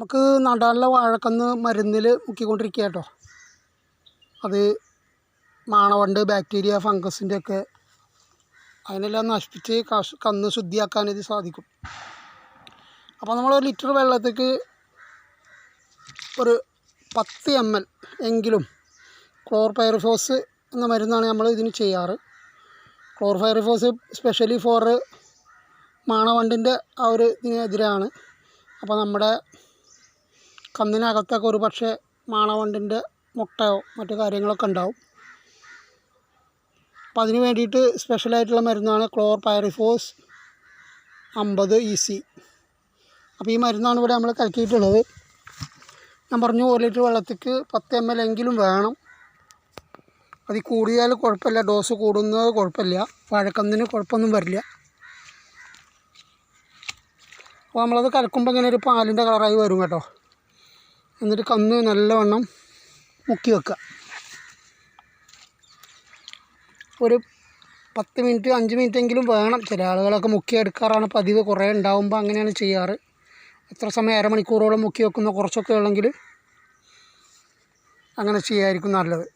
നമുക്ക് നടാനുള്ള വാഴക്കന്ന് മരുന്നിൽ മുക്കിക്കൊണ്ടിരിക്കുക കേട്ടോ. അത് മാണവണ്ട് ബാക്ടീരിയ ഫംഗസിന്റെ ഒക്കെ അതിനെല്ലാം നശിപ്പിച്ച് കാശ് കന്ന് ശുദ്ധിയാക്കാൻ ഇത് സാധിക്കും. അപ്പോൾ നമ്മൾ ഒരു ലിറ്റർ വെള്ളത്തേക്ക് ഒരു പത്ത് എം എൽ എങ്കിലും ക്ലോർപൈറിഫോസ് എന്ന മരുന്നാണ് നമ്മൾ ഇതിന് ചെയ്യാറ്. ക്ലോർപൈറിഫോസ് സ്പെഷ്യലി ഫോർ മാണവണ്ടിന്റെ ആ ഒരു ഇതിനെതിരാണ്. അപ്പോൾ നമ്മുടെ കന്നിനകത്തൊക്കെ ഒരു പക്ഷേ മാണവണ്ടിന്റെ മുട്ടയോ മറ്റു കാര്യങ്ങളൊക്കെ ഉണ്ടാവും. അപ്പോൾ അതിന് വേണ്ടിയിട്ട് സ്പെഷ്യലായിട്ടുള്ള മരുന്നാണ് ക്ലോർ പൈറിഫോസ് അമ്പത് ഇ സി അപ്പോൾ ഈ മരുന്നാണ് ഇവിടെ നമ്മൾ കലക്കിയിട്ടുള്ളത്. ഞാൻ പറഞ്ഞു ഒരു ലിറ്റർ വെള്ളത്തിക്ക് പത്ത് എം എൽ എങ്കിലും വേണം. അത് കൂടിയാൽ കുഴപ്പമില്ല. ഡോസ് കൂടുന്നത് കുഴപ്പമില്ല. വാഴക്കന്നിന് കുഴപ്പമൊന്നും വരില്ല. അപ്പോൾ നമ്മളത് കലക്കുമ്പോൾ ഇങ്ങനെ ഒരു പാലിന്റെ കളറായി വരും കേട്ടോ. എന്നിട്ട് കന്ന് നല്ലവണ്ണം മുക്കി വെക്കുക. ഒരു പത്ത് മിനിറ്റ് അഞ്ച് മിനിറ്റ് എങ്കിലും വേണം. ചില ആളുകളൊക്കെ മുക്കി എടുക്കാറാണ് പതിവ്. കുറേ ഉണ്ടാവുമ്പോൾ അങ്ങനെയാണ് ചെയ്യാറ്. എത്ര സമയം അരമണിക്കൂറോളം മുക്കി വെക്കുന്ന കുറച്ചൊക്കെ ഉള്ളെങ്കിൽ അങ്ങനെ ചെയ്യായിരിക്കും നല്ലത്.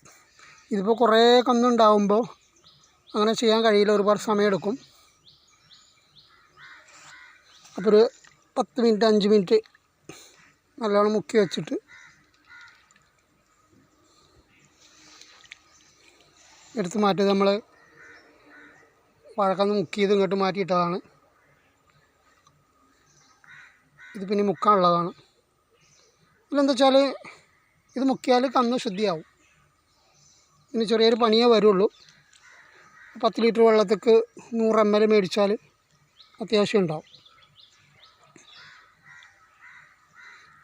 ഇതിപ്പോൾ കുറേ കന്നുണ്ടാവുമ്പോൾ അങ്ങനെ ചെയ്യാൻ കഴിയില്ല. ഒരുപാട് സമയമെടുക്കും അപ്പോൾ ഒരു പത്ത് മിനിറ്റ് അഞ്ച് മിനിറ്റ് നല്ലോണം മുക്കി വെച്ചിട്ട് എടുത്ത് മാറ്റി നമ്മൾ വഴക്കന്ന് മുക്കിയത് ഇങ്ങോട്ട് മാറ്റിയിട്ടതാണ്. ഇത് പിന്നെ മുക്കാനുള്ളതാണ്. ഇതിലെന്താ വെച്ചാൽ ഇത് മുക്കിയാൽ കന്ന് ശുദ്ധിയാവും. പിന്നെ ചെറിയൊരു പണിയേ വരുള്ളൂ. പത്ത് ലിറ്റർ വെള്ളത്തേക്ക് നൂറ് എം എൽ മേടിച്ചാൽ അത്യാവശ്യം ഉണ്ടാവും.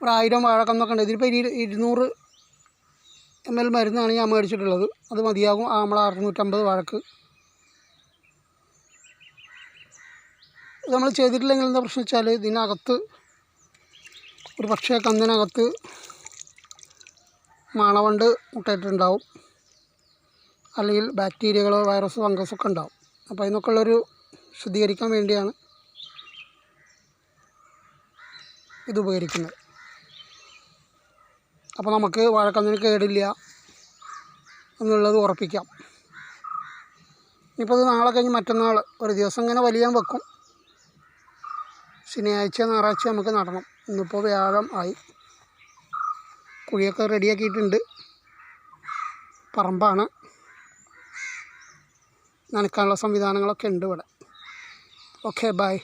ഒരായിരം വാഴക്കന്നൊക്കെ ഉണ്ട്. ഇതിലിപ്പോൾ ഇരു ഇരുന്നൂറ് എം എൽ മരുന്നാണ് ഞാൻ മേടിച്ചിട്ടുള്ളത്. അത് മതിയാകും. നമ്മൾ അറുന്നൂറ്റമ്പത് വാഴക്ക്. നമ്മൾ ചെയ്തിട്ടില്ലെങ്കിൽ എന്താ പ്രശ്നം വെച്ചാൽ ഇതിനകത്ത് ഒരു പക്ഷേ കന്നിനകത്ത് മണവണ്ട് മുട്ടയിട്ടുണ്ടാവും അല്ലെങ്കിൽ ബാക്ടീരിയകളോ വൈറസ് ഫംഗസോ ഒക്കെ ഉണ്ടാവും. അപ്പോൾ അതിനൊക്കെ ഉള്ളൊരു ശുദ്ധീകരിക്കാൻ വേണ്ടിയാണ് ഇത് ഉപകരിക്കുന്നത്. അപ്പോൾ നമുക്ക് വാഴക്കന്നിന് കേടില്ല എന്നുള്ളത് ഉറപ്പിക്കാം. ഇനിയിപ്പോൾ ഇത് നാളെ കഴിഞ്ഞ് മറ്റന്നാൾ ഒരു ദിവസം ഇങ്ങനെ വലിയാൻ വെക്കും. ശനിയാഴ്ച ഞായറാഴ്ച നമുക്ക് നടണം. ഇന്നിപ്പോൾ വ്യാഴം ആയി. കുഴിയൊക്കെ റെഡിയാക്കിയിട്ടുണ്ട്. പറമ്പാണ്. നനക്കാനുള്ള സംവിധാനങ്ങളൊക്കെ ഉണ്ട് ഇവിടെ. Okay bye.